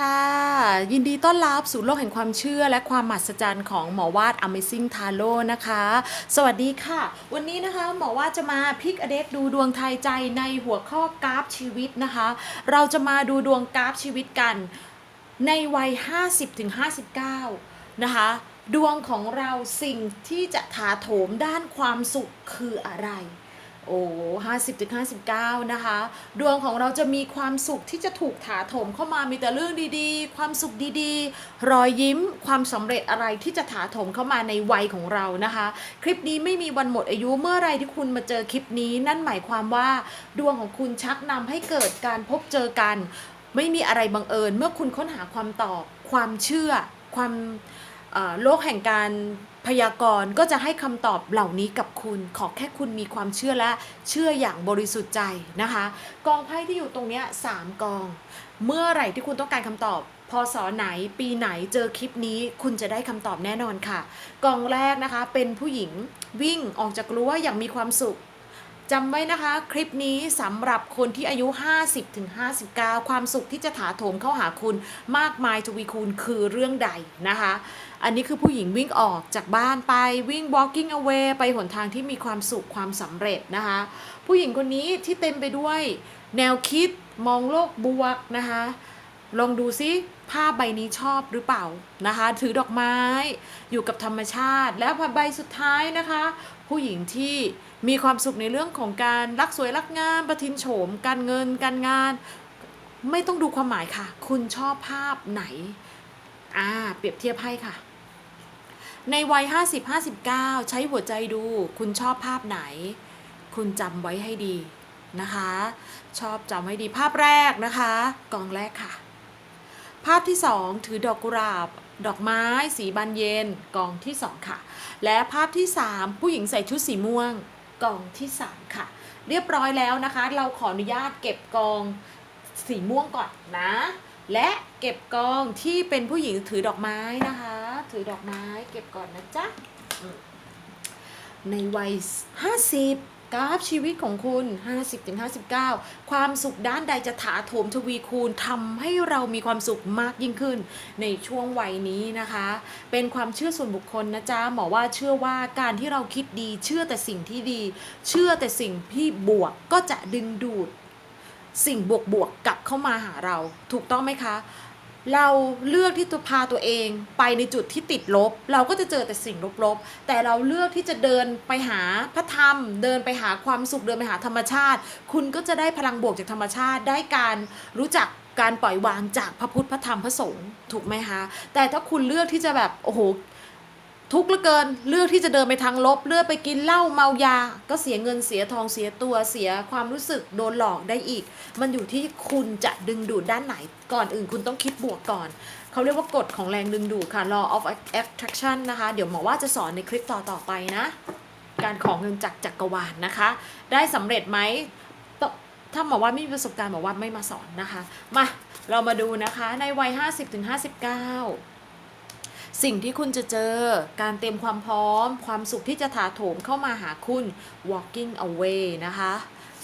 ค่ะ ยินดีต้อนรับสู่โลกแห่งความเชื่อและความมหัศจรรย์ของหมอวาด Amazing Tarot นะคะ สวัสดีค่ะ วันนี้นะคะหมอวาดจะมาพลิกอเด็กดูดวงไทยใจในหัวข้อกราฟชีวิตนะคะ เราจะมาดูดวงกราฟชีวิตกัน ในวัย 50-59 นะคะ ดวงของเราสิ่งที่จะถาโถมด้านความสุขคืออะไร โอ้ห้าสิบถึงห้าสิบเก้านะคะ ดวงของเราจะมีความสุขที่จะถูกถาโถมเข้ามามีแต่เรื่องดีๆ ความสุขดีๆ รอยยิ้ม ความสำเร็จอะไรที่จะถาโถมเข้ามาในวัยของเรานะคะ คลิปนี้ไม่มีวันหมดอายุเมื่อไรที่คุณมาเจอคลิปนี้นั่นหมายความว่า ดวงของคุณชักนำให้เกิดการพบเจอกัน ไม่มีอะไรบังเอิญ เมื่อคุณค้นหาความตอบ ความเชื่อ ความโลกแห่งการ พยากรณ์ก็จะให้คำตอบเหล่านี้กับคุณ ขอแค่คุณมีความเชื่อและเชื่ออย่างบริสุทธิ์ใจนะคะ กองไพ่ที่อยู่ตรงนี้สามกอง เมื่อไหร่ที่คุณต้องการคำตอบพศไหนปีไหนเจอคลิปนี้คุณจะได้คำตอบแน่นอนค่ะ กองแรกนะคะเป็นผู้หญิงวิ่งออกจากรั้วอย่างมีความสุขจำไว้นะคะคลิปนี้สำหรับคนที่อายุ 50ถึง59 ความสุขที่จะถาโถมเข้าหาคุณมากมายทวีคูณคือเรื่องใดนะคะ อันนี้คือผู้หญิงวิ่งออกจากบ้านไปวิ่ง walking away ไปหนทางที่มีความสุขความสำเร็จนะคะ ผู้หญิงคนนี้ที่เต็มไปด้วย แนวคิดมองโลกบวกนะคะลองดูซิภาพใบนี้ชอบหรือเปล่านะคะ ถือดอกไม้อยู่กับธรรมชาติ แล้วใบสุดท้ายนะคะ ผู้หญิงที่มีความสุขในเรื่องของการรักสวยรักงามประทินโฉม การเงินการงาน ไม่ต้องดูความหมายค่ะ คุณชอบภาพไหนอ่าเปรียบเทียบให้ค่ะ ในวัย 50 59 ใช้หัวใจดู คุณชอบภาพไหน คุณจำไว้ให้ดีนะคะ ชอบจำไว้ดีภาพแรกนะคะ กองแรกค่ะ ภาพที่ 2 ถือดอกกุหลาบ ดอกไม้สีบานเย็น กองที่ 2 ค่ะ และภาพที่ 3 ผู้หญิงใส่ชุดสีม่วง กองที่ 3 ค่ะ เรียบร้อยแล้วนะคะ เราขออนุญาตเก็บกองสีม่วงก่อนนะ และเก็บกองที่เป็นผู้หญิงถือดอกไม้นะคะ ถือดอกไม้เก็บก่อนนะจ๊ะ ในวัย 50 กราฟชีวิตของคุณ 50-59 ความสุขด้านใดจะถาโถมทวีคูณทำให้เรามีความสุขมากยิ่งขึ้น ในช่วงวัยนี้นะคะ เป็นความเชื่อส่วนบุคคลนะจ๊ะ หมอว่าเชื่อว่าการที่เราคิดดี เชื่อแต่สิ่งที่ดี เชื่อแต่สิ่งที่บวกก็จะดึงดูด สิ่งบวกบวกๆกลับเข้ามาหาเรา ถูกต้องไหมคะ เราเลือกที่จะพาตัวเองไปในจุดที่ติดลบ เราก็จะเจอแต่สิ่งลบๆ แต่เราเลือกที่จะเดินไปหาพระธรรม เดินไปหาความสุขเดินไปหาธรรมชาติ คุณก็จะได้พลังบวกจากธรรมชาติ ได้การรู้จักการปล่อยวางจากพระพุทธพระธรรมพระสงฆ์ถูกไหมคะแต่ถ้าคุณเลือกที่จะแบบโอ้โห ทุกข์เหลือเกินเลือกที่จะเดินไปทางลบ เลือกไปกินเหล้าเมายา ก็เสียเงินเสียทองเสียตัวเสียความรู้สึกโดนหลอกได้อีก มันอยู่ที่คุณจะดึงดูดด้านไหนก่อนอื่น คุณต้องคิดบวกก่อน เขาเรียกว่ากฎของแรงดึงดูดค่ะ law of attraction นะคะ เดี๋ยวหมอว่าจะสอนในคลิปต่อๆไปนะ การของเงินจากจักรวาลนะคะ ได้สำเร็จไหมถ้าหมอว่าไม่มีประสบการณ์หมอว่าไม่มาสอนนะคะ มาเรามาดูนะคะในวัย 50-59 สิ่งที่คุณจะเจอ การเตรียมความพร้อม ความสุขที่จะถาโถมเข้ามาหาคุณ walking away นะคะ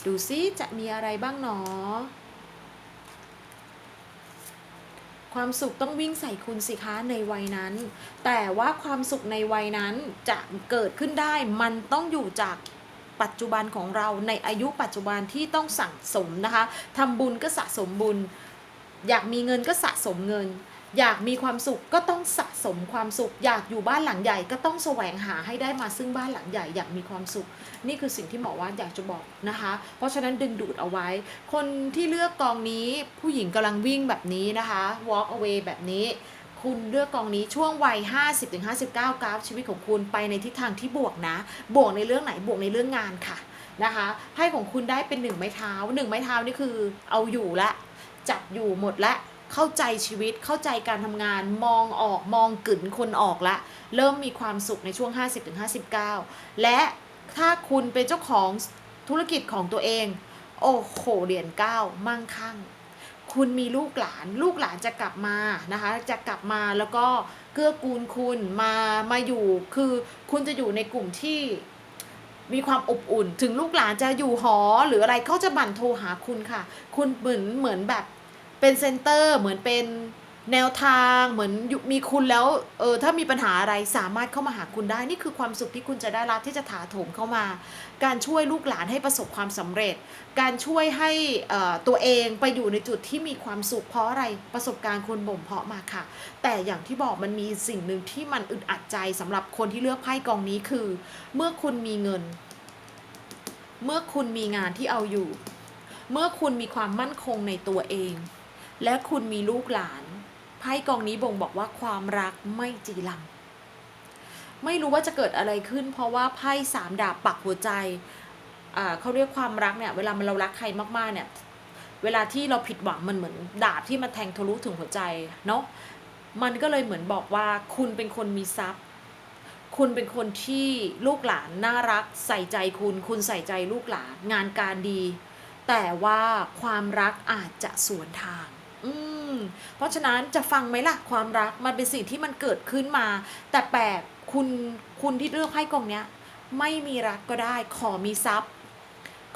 ดูซิจะมีอะไรบ้างหนอ ความสุขต้องวิ่งใส่คุณสิคะในวัยนั้น แต่ว่าความสุขในวัยนั้นจะเกิดขึ้นได้ มันต้องอยู่จากปัจจุบันของเราในอายุปัจจุบันที่ต้องสั่งสมนะคะทำบุญก็สะสมบุญ อยากมีเงินก็สะสมเงิน อยากมีความสุขก็ต้องสะสมความสุข อยากอยู่บ้านหลังใหญ่ก็ต้องแสวงหาให้ได้มาซึ่งบ้านหลังใหญ่อยากมีความสุข นี่คือสิ่งที่หมอว่าอยากจะบอกนะคะ เพราะฉะนั้นดึงดูดเอาไว้ คนที่เลือกกองนี้ผู้หญิงกำลังวิ่งแบบนี้นะคะ walk away แบบนี้ คุณเลือกกองนี้ช่วงวัย 50-59 กราฟชีวิตของคุณไปในทิศทางที่บวกนะ บวกในเรื่องไหนบวกในเรื่องงานค่ะนะคะไพ่ของคุณได้เป็นหนึ่งไม้เท้าหนึ่งไม้เท้านี่คือเอาอยู่ละจับอยู่หมดละ เข้าใจชีวิตเข้าใจการทำงานมองออกมองกึ่นคนออกละ เริ่มมีความสุขในช่วง 50-59 และถ้าคุณเป็นเจ้าของธุรกิจของตัวเอง โอ้โหเหรียญเก้ามั่งคั่ง คุณมีลูกหลานลูกหลานจะกลับมานะคะ จะกลับมาแล้วก็เกื้อกูลคุณมามาอยู่ คือคุณจะอยู่ในกลุ่มที่มีความอบอุ่น ถึงลูกหลานจะอยู่หอหรืออะไรเขาจะบั่นโทรหาคุณค่ะ คุณเหมือนเหมือนแบบ เป็นเซนเตอร์เหมือนเป็นแนวทางเหมือนมีคุณแล้วเออถ้ามีปัญหาอะไรสามารถเข้ามาหาคุณได้ นี่คือความสุขที่คุณจะได้รับที่จะถาโถมเข้ามา การช่วยลูกหลานให้ประสบความสำเร็จ การช่วยให้ตัวเองไปอยู่ในจุดที่มีความสุขเพราะอะไรประสบการณ์คุณบ่มเพาะมาค่ะ แต่อย่างที่บอกมันมีสิ่งหนึ่งที่มันอึดอัดใจสำหรับคนที่เลือกไพ่กองนี้คือ เมื่อคุณมีเงิน เมื่อคุณมีงานที่เอาอยู่ เมื่อคุณมีความมั่นคงในตัวเอง และคุณมีลูกหลานไพ่กองนี้บ่งบอกว่าความรักไม่จีรัง ไม่รู้ว่าจะเกิดอะไรขึ้น เพราะว่าไพ่สามดาบปักหัวใจเขาเรียกความรักเนี่ยเวลามันเรารักใครมากๆเนี่ยเวลาที่เราผิดหวังมันเหมือนดาบที่มันแทงทะลุถึงหัวใจเนาะมันก็เลยเหมือนบอกว่าคุณเป็นคนมีทรัพย์ คุณเป็นคนที่ลูกหลานน่ารัก ใส่ใจคุณ คุณใส่ใจลูกหลานงานการดี แต่ว่าความรักอาจจะสวนทาง อืม เพราะฉะนั้นจะฟังไหมล่ะความรักมันเป็นสิ่งที่มันเกิดขึ้นมา แต่แปลกคุณคุณที่เลือกไพ่กองเนี้ย ไม่มีรักก็ได้ ขอมีทรัพย์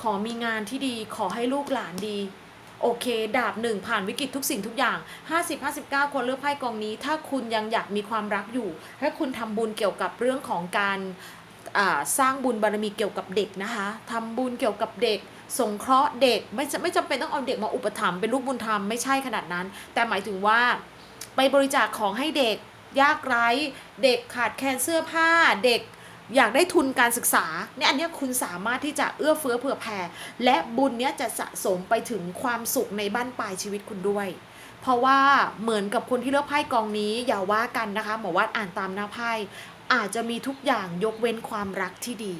ขอมีงานที่ดี ขอให้ลูกหลานดี โอเค ดาบหนึ่งผ่านวิกฤตทุกสิ่งทุกอย่าง 50 59 คนเลือกไพ่กองนี้ ถ้าคุณยังอยากมีความรักอยู่ถ้าคุณทำบุญเกี่ยวกับเรื่องของการสร้างบุญบารมีเกี่ยวกับเด็กนะคะทำบุญเกี่ยวกับเด็ก สงเคราะห์เด็กไม่จะไม่จำเป็นต้องเอาเด็กมาอุปถัมภ์เป็นลูกบุญธรรมไม่ใช่ขนาดนั้น แต่หมายถึงว่า ไปบริจาคของให้เด็กยากไร้ เด็กขาดแคลนเสื้อผ้าเด็กอยากได้ทุนการศึกษาเนี่ยอันนี้คุณสามารถที่จะเอื้อเฟื้อเผื่อแผ่ และบุญเนี้ยจะสะสมไปถึงความสุขในบ้านปลายชีวิตคุณด้วย เพราะว่าเหมือนกับคนที่เลือกไพ่กองนี้อย่าว่ากันนะคะหมอวัดอ่านตามหน้าไพ่อาจจะมีทุกอย่างยกเว้นความรักที่ดี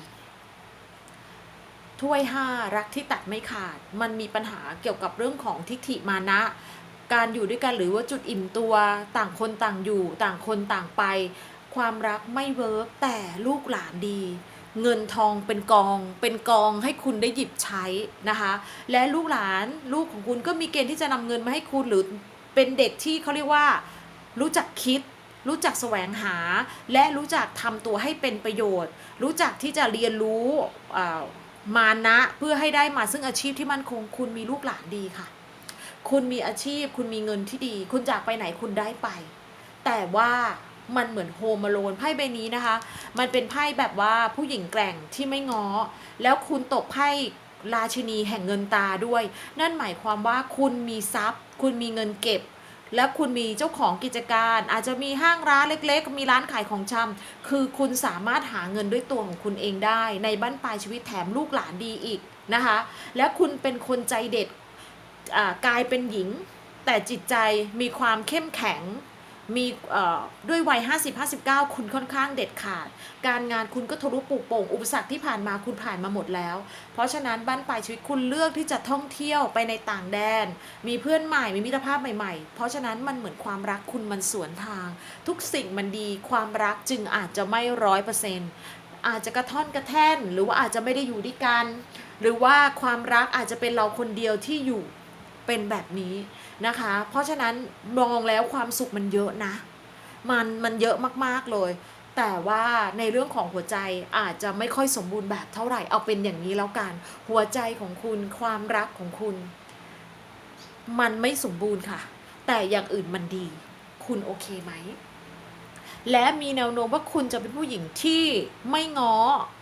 ถ้วยห้ารักที่ตัดไม่ขาด มันมีปัญหาเกี่ยวกับเรื่องของทิฏฐิมานะ การอยู่ด้วยกันหรือว่าจุดอิ่มตัวต่างคนต่างอยู่ ต่างคนต่างไป ความรักไม่เวิร์กแต่ลูกหลานดี เงินทองเป็นกอง เป็นกองให้คุณได้หยิบใช้นะคะ และลูกหลานลูกของคุณก็มีเกณฑ์ที่จะนำเงินมาให้คุณหรือเป็นเด็กที่เขาเรียกว่า รู้จักคิดรู้จักแสวงหาและรู้จักทำตัวให้เป็นประโยชน์ รู้จักที่จะเรียนรู้อ่า มานะเพื่อให้ได้มาซึ่งอาชีพที่มั่นคง คุณมีลูกหลานดีค่ะ คุณมีอาชีพ คุณมีเงินที่ดี คุณจากไปไหนคุณได้ไป แต่ว่ามันเหมือนโฮม a โลนไพ่ใบนี้นะคะ มันเป็นไพ่แบบว่าผู้หญิงแกร่งที่ไม่ง้อ แล้วคุณตกไพ่ราชินีแห่งเงินตาด้วย นั่นหมายความว่าคุณมีทรัพย์ คุณมีเงินเก็บ แล้วคุณมีเจ้าของกิจการ อาจจะมีห้างร้านเล็ก ๆ มีร้านขายของชำคือคุณสามารถหาเงินด้วยตัวของคุณเองได้ ในบ้านปลายชีวิตแถมลูกหลานดีอีกนะคะ และคุณเป็นคนใจเด็ดอ่ากลายเป็นหญิง แต่จิตใจมีความเข้มแข็ง มีด้วยวัย 50 59 คุณค่อนข้างเด็ดขาด การงานคุณก็ทะลุปลุโป่ง อุปสรรคที่ผ่านมาคุณผ่านมาหมดแล้ว เพราะฉะนั้นบ้านปลายชีวิตคุณเลือกที่จะท่องเที่ยวไปในต่างแดน มีเพื่อนใหม่ มีมิตรภาพใหม่ๆ เพราะฉะนั้นมันเหมือนความรักคุณมันสวนทาง ทุกสิ่งมันดี ความรักจึงอาจจะไม่ร้อยเปอร์เซ็นต์อาจจะกระท่อนกระแท่น หรือว่าอาจจะไม่ได้อยู่ด้วยกัน หรือว่าความรักอาจจะเป็นเราคนเดียวที่อยู่ เป็นแบบนี้นะคะ เพราะฉะนั้นมองแล้วความสุขมันเยอะนะ มันมันเยอะมากๆเลย แต่ว่าในเรื่องของหัวใจอาจจะไม่ค่อยสมบูรณ์แบบเท่าไหร่เอาเป็นอย่างนี้แล้วกัน หัวใจของคุณความรักของคุณ มันไม่สมบูรณ์ค่ะ แต่อย่างอื่นมันดี คุณโอเคไหม และมีแนวโน้มว่าคุณจะเป็นผู้หญิงที่ไม่ง้อ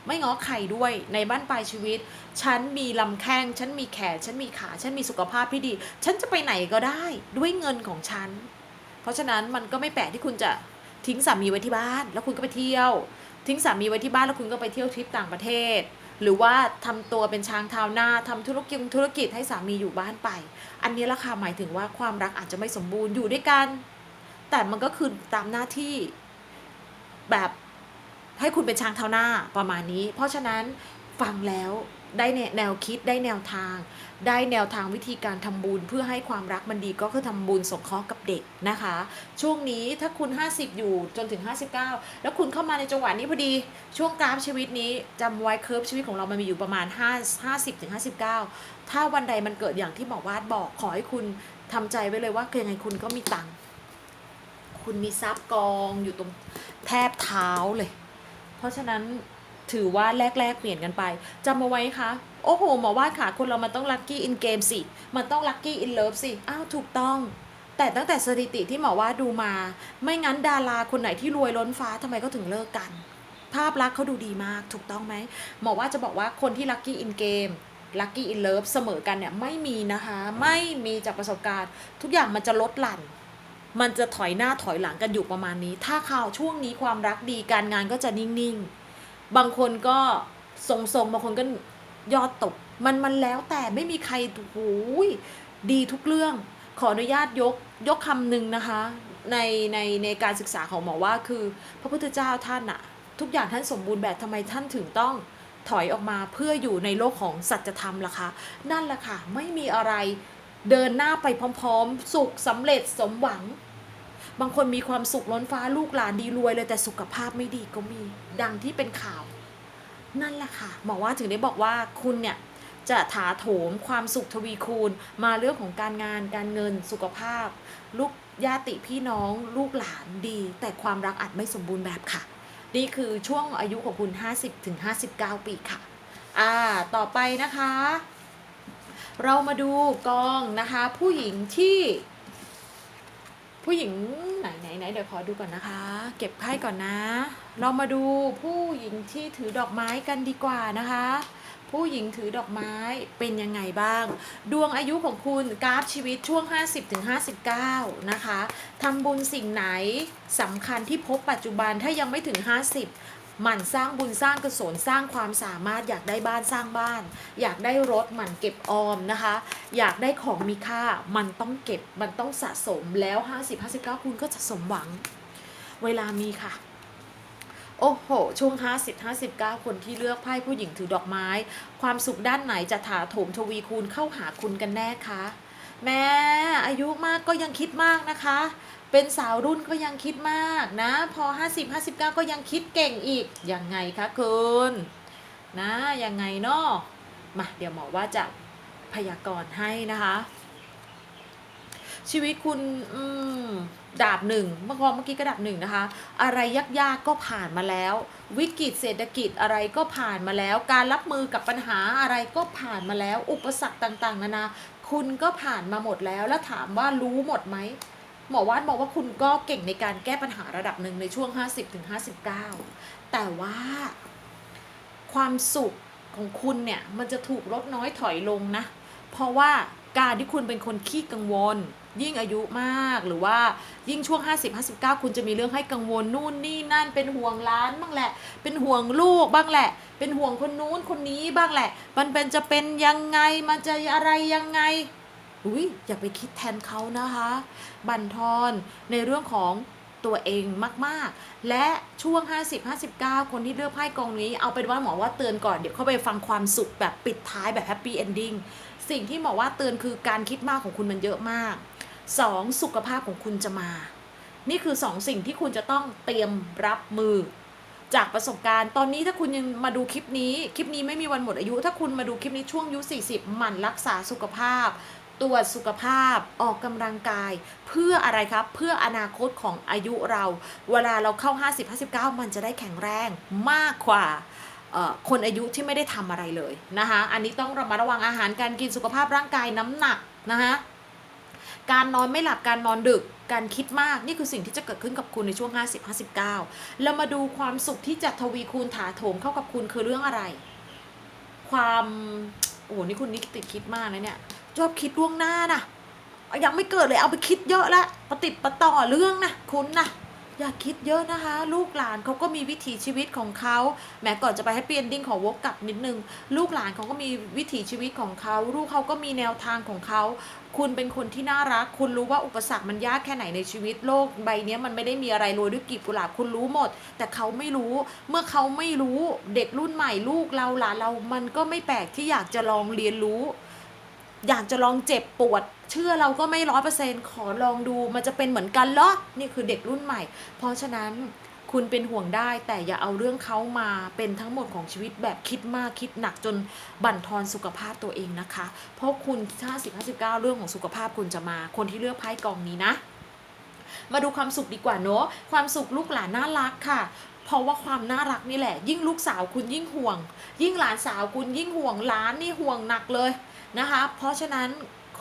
ไม่ง้อใครด้วยในบ้านปลายชีวิต ฉันมีลำแข้ง ฉันมีแขน ฉันมีขา ฉันมีสุขภาพที่ดี ฉันจะไปไหนก็ได้ด้วยเงินของฉัน เพราะฉะนั้นมันก็ไม่แปลกที่คุณจะทิ้งสามีไว้ที่บ้าน แล้วคุณก็ไปเที่ยว ทิ้งสามีไว้ที่บ้านแล้วคุณก็ไปเที่ยวทริปต่างประเทศ หรือว่าทำตัวเป็นช้างเท้าหน้าทำธุรกิจธุรกิจให้สามีอยู่บ้านไป อันนี้ราคาหมายถึงว่าความรักอาจจะไม่สมบูรณ์อยู่ด้วยกัน แต่มันก็คือตามหน้าที่ แบบให้คุณเป็นช้างเท้าหน้าประมาณนี้ เพราะฉะนั้นฟังแล้วได้แนวคิดได้แนวทาง ได้แนวทางวิธีการทำบุญเพื่อให้ความรักมันดีก็คือทำบุญสงเคราะห์กับเด็กนะคะ ช่วงนี้ถ้าคุณ 50 อยู่จนถึง 59 แล้วคุณเข้ามาในจังหวะนี้พอดีช่วงกราฟชีวิตนี้จำไว้เคิร์ฟชีวิตของเรามันมีอยู่ประมาณ 5 50ถึง59 ถ้าวันใดมันเกิดอย่างที่หมอวาดบอกขอให้คุณทำใจไว้เลยว่ายังไงคุณก็มีตังค์ คุณมีทรัพย์กองอยู่ตรงแทบเท้าเลย เพราะฉะนั้นถือว่าแลกแลกๆ เปลี่ยนกันไปจำเอาไว้คะโอ้โห หมอว่าค่ะ คนเรามันต้องลัคกี้อินเกมสิ มันต้องลัคกี้อินเลิฟสิ อ้าว ถูกต้อง แต่ตั้งแต่สถิติที่หมอว่าดูมา ไม่งั้นดาราคนไหนที่รวยล้นฟ้าทำไมเขาถึงเลิกกัน ภาพลักษณ์เขาดูดีมาก ถูกต้องไหม หมอว่าจะบอกว่าคนที่ลัคกี้อินเกมลัคกี้อินเลิฟเสมอกันเนี่ยไม่มีนะคะ ไม่มีจากประสบการณ์ ทุกอย่างมันจะลดหลั่น มันจะถอยหน้าถอยหลังกันอยู่ประมาณนี้ ถ้าข่าวช่วงนี้ความรักดีการงานก็จะนิ่งๆ บางคนก็ทรงๆ บางคนก็ยอดตก มันมันแล้วแต่ไม่มีใครโอ้ยดีทุกเรื่อง ขออนุญาตยกยกคำหนึ่งนะคะ ในในในการศึกษาของหมอว่าคือ พระพุทธเจ้าท่านอะทุกอย่างท่านสมบูรณ์แบบทำไมท่านถึงต้องถอยออกมาเพื่ออยู่ในโลกของสัจธรรมล่ะคะ นั่นแหละค่ะ ไม่มีอะไร เดินหน้าไปพร้อมๆ สุขสำเร็จสมหวัง บางคนมีความสุขล้นฟ้าลูกหลานดีรวยเลยแต่สุขภาพไม่ดีก็มี ดังที่เป็นข่าว นั่นแหละค่ะหมอว่าถึงได้บอกว่าคุณเนี่ยจะถาโถมความสุขทวีคูณมาเรื่องของการงานการเงินสุขภาพ ลูกญาติพี่น้องลูกหลานดี แต่ความรักอาจไม่สมบูรณ์แบบค่ะ นี่คือช่วงอายุของคุณ 50-59 ปีค่ะ อ่า ต่อไปนะคะ เรามาดูกองนะคะ ผู้หญิงที่ ผู้หญิงไหนไหนไหนเดี๋ยวขอดูก่อนนะคะ เก็บไพ่ก่อนนะ เรามาดูผู้หญิงที่ถือดอกไม้กันดีกว่านะคะ ผู้หญิงถือดอกไม้เป็นยังไงบ้าง ดวงอายุของคุณกราฟชีวิตช่วง 50-59 นะคะทำบุญสิ่งไหนสำคัญที่พบปัจจุบันถ้ายังไม่ถึง 50 หมั่นสร้างบุญสร้างกุศลสร้างความสามารถอยากได้บ้านสร้างบ้าน อยากได้รถหมั่นเก็บออมนะคะ อยากได้ของมีค่ามันต้องเก็บมันต้องสะสมแล้ว 50-59 คุณก็จะสมหวัง เวลามีค่ะ โอ้โห ช่วง 50 59 คนที่เลือกไพ่ผู้หญิงถือดอกไม้ ความสุขด้านไหนจะถาโถมทวีคูณเข้าหาคุณกันแน่คะแม้อายุมากก็ยังคิดมากนะคะ เป็นสาวรุ่นก็ยังคิดมากนะ พอ 50 59 ก็ยังคิดเก่งอีก ยังไงคะคุณนะ ยังไงเนาะมาเดี๋ยวหมอว่าจะพยากรณ์ให้นะคะ ชีวิตคุณอืมดาบหนึ่งเมื่อก่อนเมื่อกี้ก็ดาบหนึ่งนะคะ อะไรยากๆก็ผ่านมาแล้ว วิกฤตเศรษฐกิจอะไรก็ผ่านมาแล้ว การรับมือกับปัญหาอะไรก็ผ่านมาแล้ว อุปสรรคต่างๆ นานาคุณก็ผ่านมาหมดแล้วแล้วถามว่ารู้หมดไหม หมอวานบอกว่าคุณก็เก่งในการแก้ปัญหาระดับหนึ่งในช่วง 50-59 แต่ว่าความสุขของคุณเนี่ยมันจะถูกลดน้อยถอยลงนะ เพราะว่าการที่คุณเป็นคนขี้กังวล ยิ่งอายุมากหรือว่ายิ่งช่วง 50 59 คุณจะมีเรื่องให้กังวลนู่นนี่นั่นเป็นห่วงร้านบ้างแหละ เป็นห่วงลูกบ้างแหละ เป็นห่วงคนนู้นคนนี้บ้างแหละ มันเป็นจะเป็นยังไงมันจะอะไรยังไง อุ้ยอย่าไปคิดแทนเขานะคะ บั่นทอนในเรื่องของตัวเองมากๆ และช่วง 50 59 คนที่เลือกไพ่กองนี้ เอาเป็นว่าหมอว่าเตือนก่อน เดี๋ยวเข้าไปฟังความสุขแบบปิดท้ายแบบแฮปปี้เอนดิ้ง สิ่งที่หมอว่าเตือนคือการคิดมากของคุณมันเยอะมาก 2. สุขภาพของคุณจะมา นี่คือ 2 สิ่งที่คุณจะต้องเตรียมรับมือ จากประสบการณ์ ตอนนี้ถ้าคุณยังมาดูคลิปนี้ คลิปนี้ไม่มีวันหมดอายุ ถ้าคุณมาดูคลิปนี้ช่วงอายุ40หมั่นรักษาสุขภาพ ตรวจสุขภาพออกกำลังกาย เพื่ออะไรครับ เพื่ออนาคตของอายุเรา เวลาเราเข้า 50 59 มันจะได้แข็งแรงมากกว่าคนอายุที่ไม่ได้ทำอะไรเลยนะคะ อันนี้ต้องระมัดระวังอาหารการกินสุขภาพร่างกายน้ำหนักนะคะการนอนไม่หลับการนอนดึกการคิดมากนี่คือสิ่งที่จะเกิดขึ้นกับคุณในช่วง 50 59 เรามาดูความสุขที่จะทวีคูณถาโถมเข้ากับคุณคือเรื่องอะไร ความโอ้โหนี่คุณนี่ติดคิดมากนะเนี่ย ชอบคิดล่วงหน้านะยังไม่เกิดเลยเอาไปคิดเยอะล้วปฏิดประต่อเรื่องนะคุณนะอย่าคิดเยอะนะคะ ลูกหลานเขาก็มีวิถีชีวิตของเขาแหม้ก่อนจะไปให้เปลี่ยนดิ้งของวกกลับนิดนึง ลูกหลานเขาก็มีวิถีชีวิตของเขาลูกเขาก็มีแนวทางของเขา คุณเป็นคนที่น่ารัก คุณรู้ว่าอุปสรรคมันยากแค่ไหนในชีวิตโลกใบเนี้ยมันไม่ได้มีอะไรโรยด้วยกลีบกุหลาบคุณรู้หมด แต่เขาไม่รู้เมื่อเขาไม่รู้เด็กรุ่นใหม่ลูกเราหลานเรามันก็ไม่แปลกที่อยากจะลองเรียนรู้ อยากจะลองเจ็บปวด เชื่อเราก็ไม่ร้อยเปอร์เซ็นขอลองดูมันจะเป็นเหมือนกันเหรอนี่คือเด็กรุ่นใหม่ เพราะฉะนั้นคุณเป็นห่วงได้แต่อย่าเอาเรื่องเขามาเป็นทั้งหมดของชีวิตแบบคิดมากคิดหนักจนบั่นทอนสุขภาพตัวเองนะคะ เพราะคุณ 50 59 เรื่องของสุขภาพคุณจะมา คนที่เลือกไพ่กองนี้นะ มาดูความสุขดีกว่าเนอะความสุขลูกหลานน่ารักค่ะเพราะว่าความน่ารักนี่แหละ ยิ่งลูกสาวคุณยิ่งห่วง ยิ่งหลานสาวคุณยิ่งห่วงหลานนี่ห่วงหนักเลย นะคะ เพราะฉะนั้น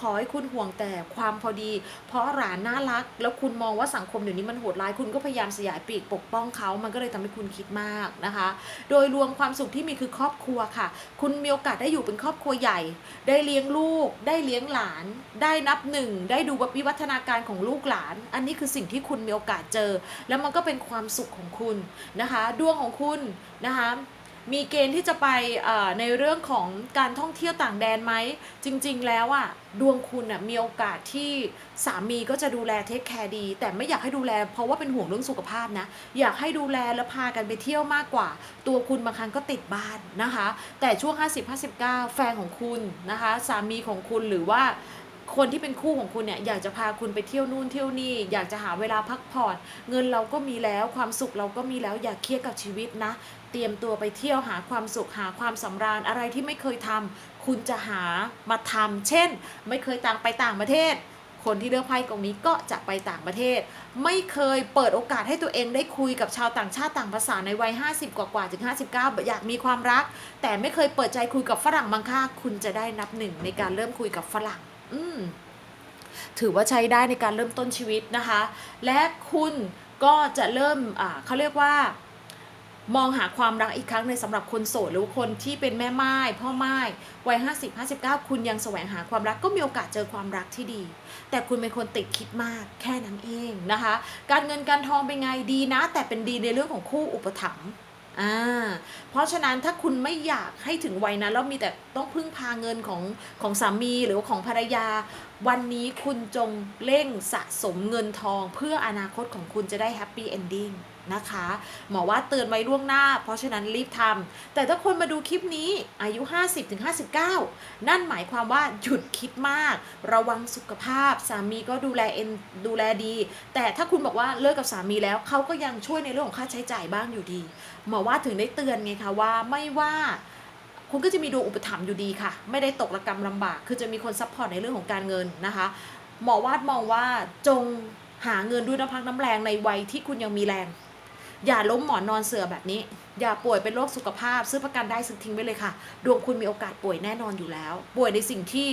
ขอให้คุณห่วงแต่ความพอดี เพราะหลานน่ารัก แล้วคุณมองว่าสังคมเดี๋ยวนี้มันโหดร้ายคุณก็พยายามสยายปีกปกป้องเขา มันก็เลยทำให้คุณคิดมากนะคะ โดยรวมความสุขที่มีคือครอบครัวค่ะ คุณมีโอกาสได้อยู่เป็นครอบครัวใหญ่ ได้เลี้ยงลูก ได้เลี้ยงหลาน ได้นับหนึ่ง ได้ดูวิวัฒนาการของลูกหลาน อันนี้คือสิ่งที่คุณมีโอกาสเจอ แล้วมันก็เป็นความสุขของคุณนะคะ ดวงของคุณนะคะ มีเกณฑ์ที่จะไปในเรื่องของการท่องเที่ยวต่างแดนไหม จริง ๆ แล้วอะดวงคุณอะมีโอกาสที่สามีก็จะดูแลเทคแคร์ดี แต่ไม่อยากให้ดูแลเพราะว่าเป็นห่วงเรื่องสุขภาพนะ อยากให้ดูแลแล้วพากันไปเที่ยวมากกว่า ตัวคุณบางครั้งก็ติดบ้านนะคะ แต่ช่วง 50-59 แฟนของคุณนะคะ สามีของคุณหรือว่าคนที่เป็นคู่ของคุณเนี่ยอยากจะพาคุณไปเที่ยวนู่นเที่ยวนี่อยากจะหาเวลาพักผ่อน เงินเราก็มีแล้วความสุขเราก็มีแล้วอย่าเครียดกับชีวิตนะ เตรียมตัวไปเที่ยวหาความสุขหาความสำราญอะไรที่ไม่เคยทำคุณจะหามาทำเช่น ไม่เคยต่างไปต่างประเทศ คนที่เลือกไพ่กองนี้ก็จะไปต่างประเทศ ไม่เคยเปิดโอกาสให้ตัวเองได้คุยกับชาวต่างชาติต่างภาษาในวัย 50 กว่ากว่าๆถึง 59 อยากมีความรัก แต่ไม่เคยเปิดใจคุยกับฝรั่งบางค่าคุณจะได้นับหนึ่งในการเริ่มคุยกับฝรั่ง อืมถือว่าใช้ได้ในการเริ่มต้นชีวิตนะคะ และคุณก็จะเริ่มเขาเรียกว่า มองหาความรักอีกครั้งในสำหรับคนโสดหรือว่าคนที่เป็นแม่ไม้พ่อไม้วัย50 59 คุณยังแสวงหาความรักก็มีโอกาสเจอความรักที่ดี แต่คุณเป็นคนติดคิดมากแค่นั้นเองนะคะ การเงินการทองเป็นไงดีนะ แต่เป็นดีในเรื่องของคู่อุปถัมภ์อ่าเพราะฉะนั้นถ้าคุณไม่อยากให้ถึงวัยนั้นแล้วมีแต่ต้องพึ่งพาเงินของของสามีหรือว่าของภรรยา วันนี้คุณจงเร่งสะสมเงินทองเพื่ออนาคตของคุณจะได้แฮปปี้เอนดิ้ง นะคะ หมอว่าเตือนไว้ล่วงหน้า เพราะฉะนั้นรีบทำแต่ถ้าคนมาดูคลิปนี้อายุ 50-59 นั่นหมายความว่าหยุดคิดมาก ระวังสุขภาพ สามีก็ดูแลเอ็นดูแลดี แต่ถ้าคุณบอกว่าเลิกกับสามีแล้วเขาก็ยังช่วยในเรื่องของค่าใช้จ่ายบ้างอยู่ดี หมอว่าถึงได้เตือนไงคะว่าไม่ว่าคุณก็จะมีดวงอุปถัมภ์อยู่ดีค่ะ ไม่ได้ตกระกรรมลำบาก คือจะมีคนซัพพอร์ตในเรื่องของการเงินนะคะ หมอวาดมองว่าจงหาเงินด้วยน้ำพักน้ำแรงในวัยที่คุณยังมีแรง อย่าล้มหมอนนอนเสือแบบนี้ อย่าป่วยเป็นโรคสุขภาพ ซื้อประกันได้ซื้อทิ้งไว้เลยค่ะ ดวงคุณมีโอกาสป่วยแน่นอนอยู่แล้ว ป่วยในสิ่งที่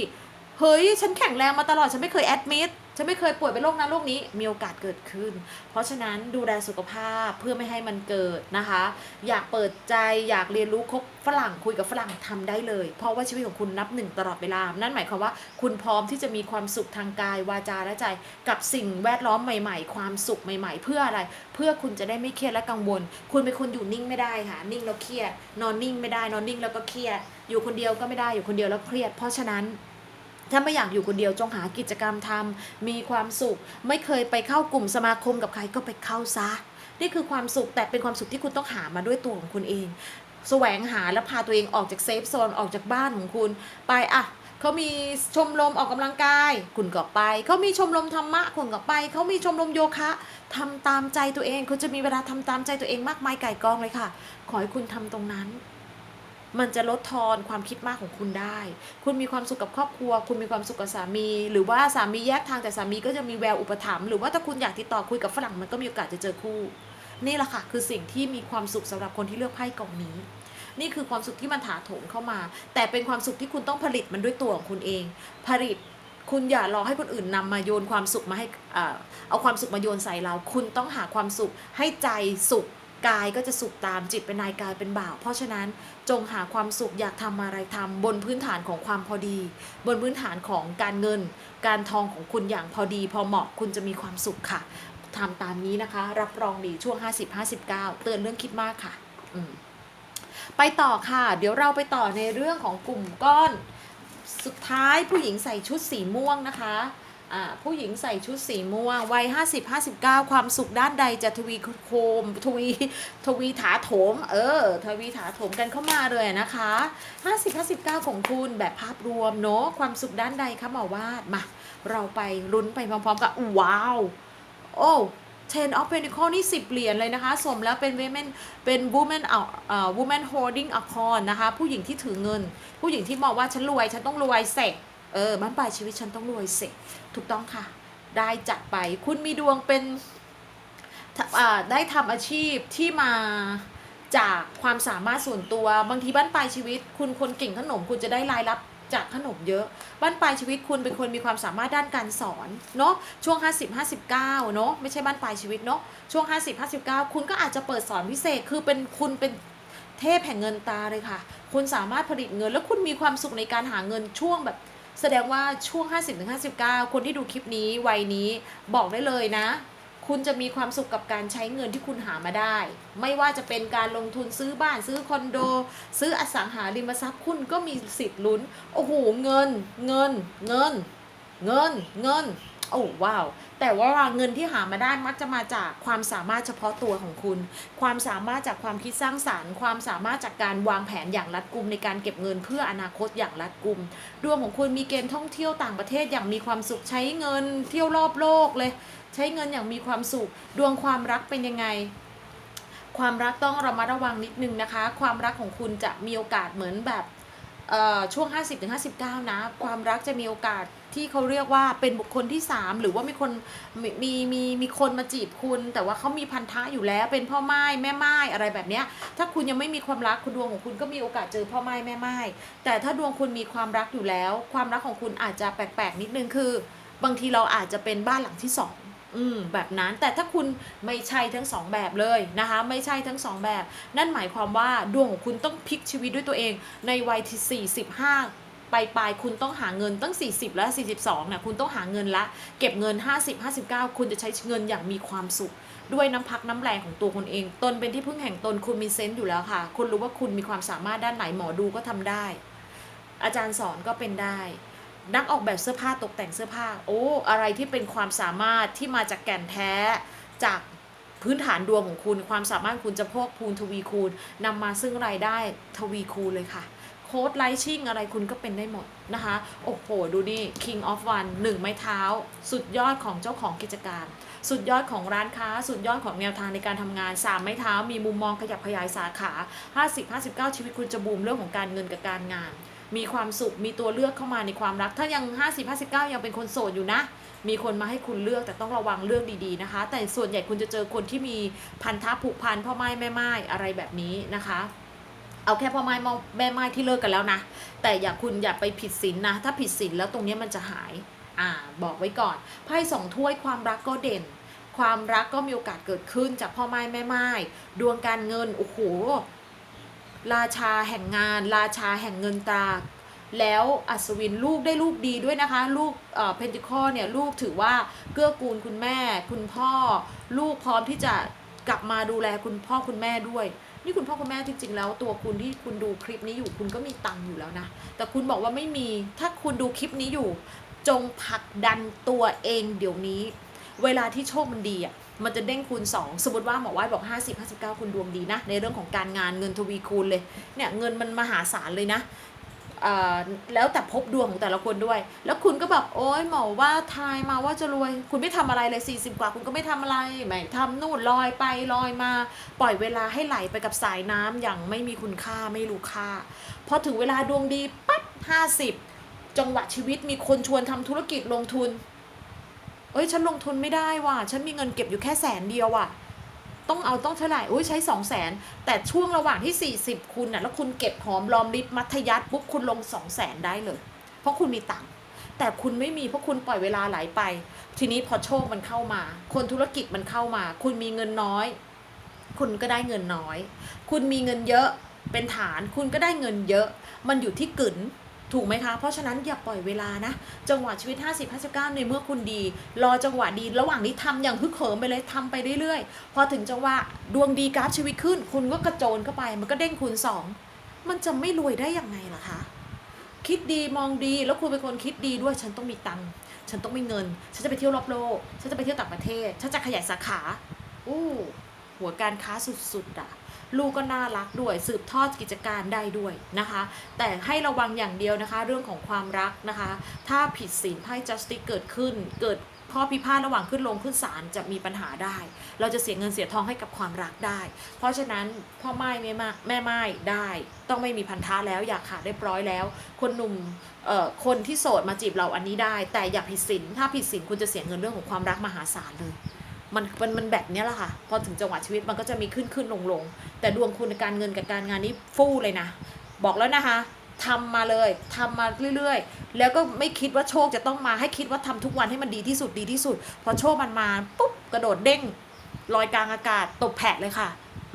เฮ้ย ฉันแข็งแรงมาตลอด ฉันไม่เคยแอดมิด ฉันไม่เคยป่วยเป็นโรคนั้นโรคนี้มีโอกาสเกิดขึ้น เพราะฉะนั้นดูแลสุขภาพเพื่อไม่ให้มันเกิดนะคะ อยากเปิดใจอยากเรียนรู้คบฝรั่งคุยกับฝรั่งทำได้เลย เพราะว่าชีวิตของคุณนับหนึ่งตลอดเวลา นั่นหมายความว่าคุณพร้อมที่จะมีความสุขทางกายวาจาและใจ กับสิ่งแวดล้อมใหม่ ๆ ความสุขใหม่ ๆ เพื่ออะไร เพื่อคุณจะได้ไม่เครียดและกังวล คุณเป็นคนอยู่นิ่งไม่ได้ค่ะ นิ่งแล้วเครียด นอนนิ่งไม่ได้ นอนนิ่งแล้วก็เครียด อยู่คนเดียวก็ไม่ได้ อยู่คนเดียวแล้วเครียด เพราะฉะนั้น ถ้าไม่อยากอยู่คนเดียวจงหากิจกรรมทำมีความสุข ไม่เคยไปเข้ากลุ่มสมาคมกับใครก็ไปเข้าซะ นี่คือความสุขแต่เป็นความสุขที่คุณต้องหามาด้วยตัวของคุณเองแสวงหาและพาตัวเองออกจากเซฟโซนออกจากบ้านของคุณ ไปอะเขามีชมรมออกกำลังกาย คุณก็ไป เขามีชมรมธรรมะคุณก็ไป เขามีชมรมโยคะทำตามใจตัวเอง คุณจะมีเวลาทำตามใจตัวเองมากมายไก่กองเลยค่ะ ขอให้คุณทำตรงนั้น มันจะลดทอนความคิดมากของคุณได้ คุณมีความสุขกับครอบครัว คุณมีความสุขกับสามี หรือว่าสามีแยกทางแต่สามีก็จะมีแววอุปถัมภ์หรือว่าถ้าคุณอยากติดต่อคุยกับฝรั่งมันก็มีโอกาสจะเจอคู่ นี่แหละค่ะคือสิ่งที่มีความสุขสำหรับคนที่เลือกไพ่กล่องนี้ นี่คือความสุขที่มันถาโถมเข้ามา แต่เป็นความสุขที่คุณต้องผลิตมันด้วยตัวของคุณเอง ผลิตคุณอย่ารอให้คนอื่นนำมาโยนความสุขมาให้เอาความสุขมาโยนใส่เรา คุณต้องหาความสุขให้ใจสุข กายก็จะสุขตามจิตเป็นนายกายเป็นบ่าว เพราะฉะนั้นจงหาความสุขอยากทำอะไรทำบนพื้นฐานของความพอดี บนพื้นฐานของการเงิน การทองของคุณอย่างพอดี พอเหมาะคุณจะมีความสุขค่ะทำตามนี้นะคะ รับรองดีช่วง 50-59 เตือนเรื่องคิดมากค่ะไปต่อค่ะ เดี๋ยวเราไปต่อในเรื่องของกลุ่มก้อน สุดท้ายผู้หญิงใส่ชุดสีม่วงนะคะ ผู้หญิงใส่ชุดสีม่วง วัย 50 59 ความสุขด้านใดจะทวีโคม ทวีทวีถาโถม เออ ทวีถาโถมกันเข้ามาเลยนะคะ 50 59 ของคุณแบบภาพรวมเนาะความสุขด้านใดคะหมอวาดมา เราไปลุ้นไปพร้อมๆกับว้าว โอ้ Ten of Pentacles นี่ 10 เหรียญเลยนะคะ สมแล้วเป็น women เป็น woman เอ่อเออ woman holding a coin นะคะ ผู้หญิงที่ถือเงิน ผู้หญิงที่มองว่าฉันรวย ฉันต้องรวยเสร็จเออบ้านปลายชีวิตฉันต้องรวยเสร็จ ถูกต้องค่ะ ได้จัดไป คุณมีดวงเป็นได้ทำอาชีพที่มาจากความสามารถส่วนตัวบางทีบ้านปลายชีวิต คุณคนเก่งขนมคุณจะได้รายรับจากขนมเยอะ บ้านปลายชีวิตคุณเป็นคนมีความสามารถด้านการสอนเนาะช่วง 50 59เนาะไม่ใช่บ้านปลายชีวิตเนาะช่วง 50 59 คุณก็อาจจะเปิดสอนพิเศษคือเป็นคุณเป็นเทพแห่งเงินตาเลยค่ะ คุณสามารถผลิตเงิน แล้วคุณมีความสุขในการหาเงินช่วงแบบ แสดงว่าช่วง 50-59 คนที่ดูคลิปนี้วัยนี้บอกได้เลยนะ คุณจะมีความสุขกับการใช้เงินที่คุณหามาได้ ไม่ว่าจะเป็นการลงทุนซื้อบ้านซื้อคอนโด ซื้ออสังหาริมทรัพย์คุณก็มีสิทธิ์ลุ้น โอ้โห เงิน เงิน เงิน เงิน เงิน โอ้ว้าว แต่ว่าเงินที่หามาได้มักจะมาจากความสามารถเฉพาะตัวของคุณ ความสามารถจากความคิดสร้างสารรค์ ความสามารถจากการวางแผนอย่างรัดกุมในการเก็บเงินเพื่ออนาคตอย่างรัดกุม ดวงของคุณมีเกณฑ์ท่องเที่ยวต่างประเทศอย่างมีความสุขใช้เงิน เที่ยวรอบโลกเลย ใช้เงินอย่างมีความสุข ดวงความรักเป็นยังไงความรักต้องระมัดระวังนิดนึงนะคะ ความรักของคุณจะมีโอกาสเหมือนแบบ ช่วง 50-59 นะ ความรักจะมีโอกาสที่เขาเรียกว่าเป็นบุคคลที่ 3 หรือว่ามีคนมีมีมีมีคนมาจีบคุณ แต่ว่าเขามีพันธะอยู่แล้วเป็นพ่อไม้แม่ไม้อะไรแบบเนี้ยถ้าคุณยังไม่มีความรักคุณดวงของคุณก็มีโอกาสเจอพ่อไม้แม่ไม้แต่ถ้าดวงคุณมีความรักอยู่แล้ว ความรักของคุณอาจจะแปลกๆนิดนึงคือ บางทีเราอาจจะเป็นบ้านหลังที่สอง อืมแบบนั้นแต่ถ้าคุณไม่ใช่ทั้งสองแบบเลยนะคะ ไม่ใช่ทั้งสองแบบ นั่นหมายความว่าดวงของคุณต้องพลิกชีวิตด้วยตัวเอง ในวัยที่45ปลายปลายๆคุณต้องหาเงินตั้ง 40 และ 42เนี่ยคุณต้องหาเงินละ เก็บเงิน 50 59 คุณจะใช้เงินอย่างมีความสุข ด้วยน้ำพักน้ำแรงของตัวคุณเอง ตนเป็นที่พึ่งแห่งตนคุณมีเซนต์อยู่แล้วค่ะ คุณรู้ว่าคุณมีความสามารถด้านไหนหมอดูก็ทำได้ อาจารย์สอนก็เป็นได้ นักออกแบบเสื้อผ้าตกแต่งเสื้อผ้า โอ้ อะไรที่เป็นความสามารถที่มาจากแก่นแท้จากพื้นฐานดวงของคุณ ความสามารถคุณจะพกพูนทวีคูณนำมาซึ่งรายได้ทวีคูณเลยค่ะ โค้ดไลชิ่งอะไรคุณก็เป็นได้หมดนะคะ โอ้โห ดูนี่ King of One หนึ่งไม้เท้า สุดยอดของเจ้าของกิจการ สุดยอดของร้านค้า สุดยอดของแนวทางในการทำงาน 3 ไม้เท้า มีมุมมองขยับขยายสาขา 50 59 ชีวิตคุณจะบูมเรื่องของการเงินกับการงาน มีความสุขมีตัวเลือกเข้ามาในความรัก ถ้ายัง 50 59 ยังเป็นคนโสดอยู่นะ มีคนมาให้คุณเลือกแต่ต้องระวังเรื่องดีๆนะคะ แต่ส่วนใหญ่คุณจะเจอคนที่มีพันธะผูกพันพ่อไม้แม่ไม้อะไรแบบนี้นะคะเอาแค่พ่อไม้แม่ไม้ที่เลิกกันแล้วนะ แต่อย่าคุณอย่าไปผิดศีลนะถ้าผิดศีลแล้วตรงนี้มันจะหาย อ่า บอกไว้ก่อน ไพ่สองถ้วยความรักก็เด่น ความรักก็มีโอกาสเกิดขึ้นจากพ่อไม้แม่ไม้ดวงการเงิน โอ้โห ราชาแห่งงาน ราชาแห่งเงินตราแล้วอัศวินลูกได้ลูกดีด้วยนะคะ ลูกเอ่อเพนติคอเนี่ยลูกถือว่าเกื้อกูลคุณแม่ คุณพ่อ ลูกพร้อมที่จะกลับมาดูแลคุณพ่อคุณแม่ด้วย นี่คุณพ่อคุณแม่จริงๆแล้ว ตัวคุณที่คุณดูคลิปนี้อยู่ คุณก็มีตังค์อยู่แล้วนะ แต่คุณบอกว่าไม่มีถ้าคุณดูคลิปนี้อยู่ จงผลักดันตัวเองเดี๋ยวนี้ เวลาที่โชคมันดีอะมันจะเด้งคูณ 2 สมมติว่าหมอว่ายบอก 50 59 คุณดวงดีนะ ในเรื่องของการงานเงินทวีคูณเลย เนี่ยเงินมันมหาศาลเลยนะแล้วแต่พบดวงของแต่ละคนด้วย แล้วคุณก็แบบโอ๊ยหมอว่าทายมาว่าจะรวย คุณไม่ทำอะไรเลย 40 กว่า คุณก็ไม่ทำอะไรไม่ทำนู่นลอยไปลอยมา ปล่อยเวลาให้ไหลไปกับสายน้ำอย่างไม่มีคุณค่าไม่รู้ค่า พอถึงเวลาดวงดีปั๊บ50 จังหวะชีวิตมีคนชวนทำธุรกิจลงทุน เอ้ยฉันลงทุนไม่ได้ว่ะฉันมีเงินเก็บอยู่แค่แสนเดียวว่ะต้องเอาต้องเท่าไหร่โอ้ยใช้สองแสนแต่ช่วงระหว่างที่ 40 คุณน่ะแล้วคุณเก็บหอมรอมริบมัธยัติปุ๊บคุณลง2 0 0แสนได้เลย เพราะคุณมีตังค์แต่คุณไม่มีเพราะคุณปล่อยเวลาไหลไป ทีนี้พอโชคมันเข้ามา คนธุรกิจมันเข้ามา คุณมีเงินน้อย คุณก็ได้เงินน้อย คุณมีเงินเยอะเป็นฐาน คุณก็ได้เงินเยอะ มันอยู่ที่กึ๋น ถูกไหมคะ เพราะฉะนั้นอย่าปล่อยเวลานะ จังหวะชีวิต 50 59 ในเมื่อคุณดี รอจังหวะดี ระหว่างนี้ทำอย่างฮึกเหิมไปเลยทำไปเรื่อยๆ พอถึงจังหวะดวงดีกราฟชีวิตขึ้น คุณก็กระโจนเข้าไป มันก็เด้งคูณสองมันจะไม่รวยได้ยังไงล่ะคะ คิดดีมองดี แล้วคุณเป็นคนคิดดีด้วย ฉันต้องมีตังค์ ฉันต้องมีเงิน ฉันจะไปเที่ยวรอบโลก ฉันจะไปเที่ยวต่างประเทศ ฉันจะขยายสาขา อู้ หัวการค้าสุดๆอะ ลูกก็น่ารักด้วย สืบทอดกิจการได้ด้วยนะคะ แต่ให้ระวังอย่างเดียวนะคะ เรื่องของความรักนะคะ ถ้าผิดศีลไพ่ justice เกิดขึ้น เกิดข้อพิพาทระหว่างขึ้นลงขึ้นศาลจะมีปัญหาได้ เราจะเสียเงินเสียทองให้กับความรักได้ เพราะฉะนั้นพ่อไม้แม่ไม้แม่ไม้ได้ ต้องไม่มีพันธะแล้วอยากขาดได้ร้อยแล้ว คนหนุ่มเอ่อคนที่โสดมาจีบเราอันนี้ได้ แต่อย่าผิดศีลถ้าผิดศีลคุณจะเสียเงินเรื่องของความรักมหาศาลเลย มันมันมันแบบนี้แหละค่ะ พอถึงจังหวะชีวิตมันก็จะมีขึ้นขึ้นลงลงแต่ดวงคุณในการเงินกับการงานนี้ฟู่เลยนะ บอกแล้วนะคะทำมาเลยทำมาเรื่อยๆ แล้วก็ไม่คิดว่าโชคจะต้องมาให้คิดว่าทำทุกวันให้มันดีที่สุดดีที่สุด พอโชคมันมาปุ๊บกระโดดเด้งลอยกลางอากาศตบแผะเลยค่ะ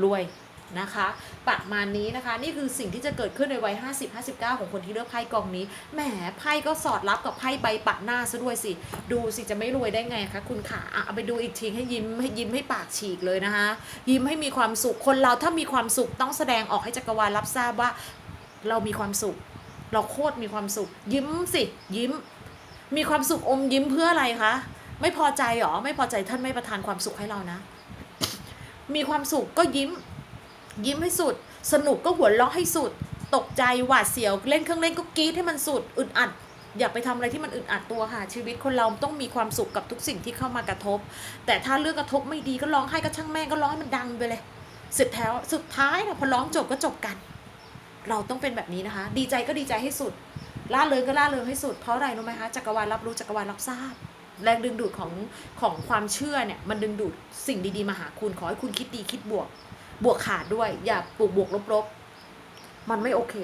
รวย นะคะประมาณนี้นะคะ นี่คือสิ่งที่จะเกิดขึ้นในวัย 50 59 ของคนที่เลือกไพ่กองนี้แหมไพ่ก็สอดรับกับไพ่ใบปัดหน้าซะด้วยสิ ดูสิจะไม่รวยได้ไงคะคุณขาเอาไปดูอีกทีให้ยิ้มให้ยิ้มให้ปากฉีกเลยนะคะยิ้มให้มีความสุขคนเราถ้ามีความสุขต้องแสดงออกให้จักรวาลรับทราบว่า เรามีความสุข เราโคตรมีความสุข ยิ้มสิ ยิ้ม มีความสุขอมยิ้มเพื่ออะไรคะไม่พอใจหรอไม่พอใจท่านไม่ประทานความสุขให้เรานะ มีความสุขก็ยิ้ม ยิ้มให้สุด สนุกก็หัวเราะให้สุด ตกใจหวาดเสียวเล่นเครื่องเล่นก็กรี๊ดให้มันสุดอึดอัดอย่าไปทำอะไรที่มันอึดอัดตัวค่ะ ชีวิตคนเราต้องมีความสุขกับทุกสิ่งที่เข้ามากระทบ แต่ถ้าเรื่องกระทบไม่ดีก็ร้องไห้ก็ช่างแม่ก็ร้องให้มันดังไปเลยสุดแถวสุดท้ายนะพอร้องจบก็จบกัน เราต้องเป็นแบบนี้นะคะ ดีใจก็ดีใจให้สุดล่าเริงก็ล่าเริงให้สุดเพราะอะไรรู้ไหมคะจักรวาลรับรู้จักรวาลรับทราบ แรงดึงดูดของของความเชื่อเนี่ยมันดึงดูดสิ่งดีๆมาหาคุณขอให้คุณคิดดีคิดบวก บวกขาดด้วย อย่าปลูกบวกลบๆ มันไม่โอเค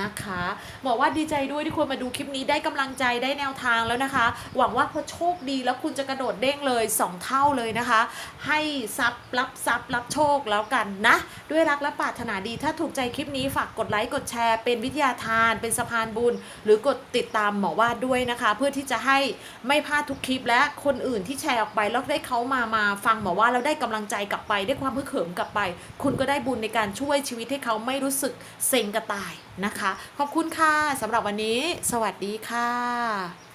นะคะ บอกว่าดีใจด้วยที่คุณมาดูคลิปนี้ได้กำลังใจได้แนวทางแล้วนะคะ หวังว่าพอโชคดีแล้วคุณจะกระโดดเด้งเลย 2 เท่าเลยนะคะ ให้ทรัพย์รับทรัพย์รับโชคแล้วกันนะ ด้วยรักและปรารถนาดีถ้าถูกใจคลิปนี้ฝากกดไลค์กดแชร์ เป็นวิทยาทานเป็นสะพานบุญ หรือกดติดตามหมอวาดด้วยนะคะ เพื่อที่จะให้ไม่พลาดทุกคลิปและคนอื่นที่แชร์ออกไปแล้วได้เขามามาฟังหมอว่าแล้วได้กำลังใจกลับไปได้ความพึกเขิมกลับไป คุณก็ได้บุญในการช่วยชีวิตให้เขาไม่รู้สึกเซ็งกระต่ายนะนะคะ ขอบคุณค่ะสำหรับวันนี้ สวัสดีค่ะ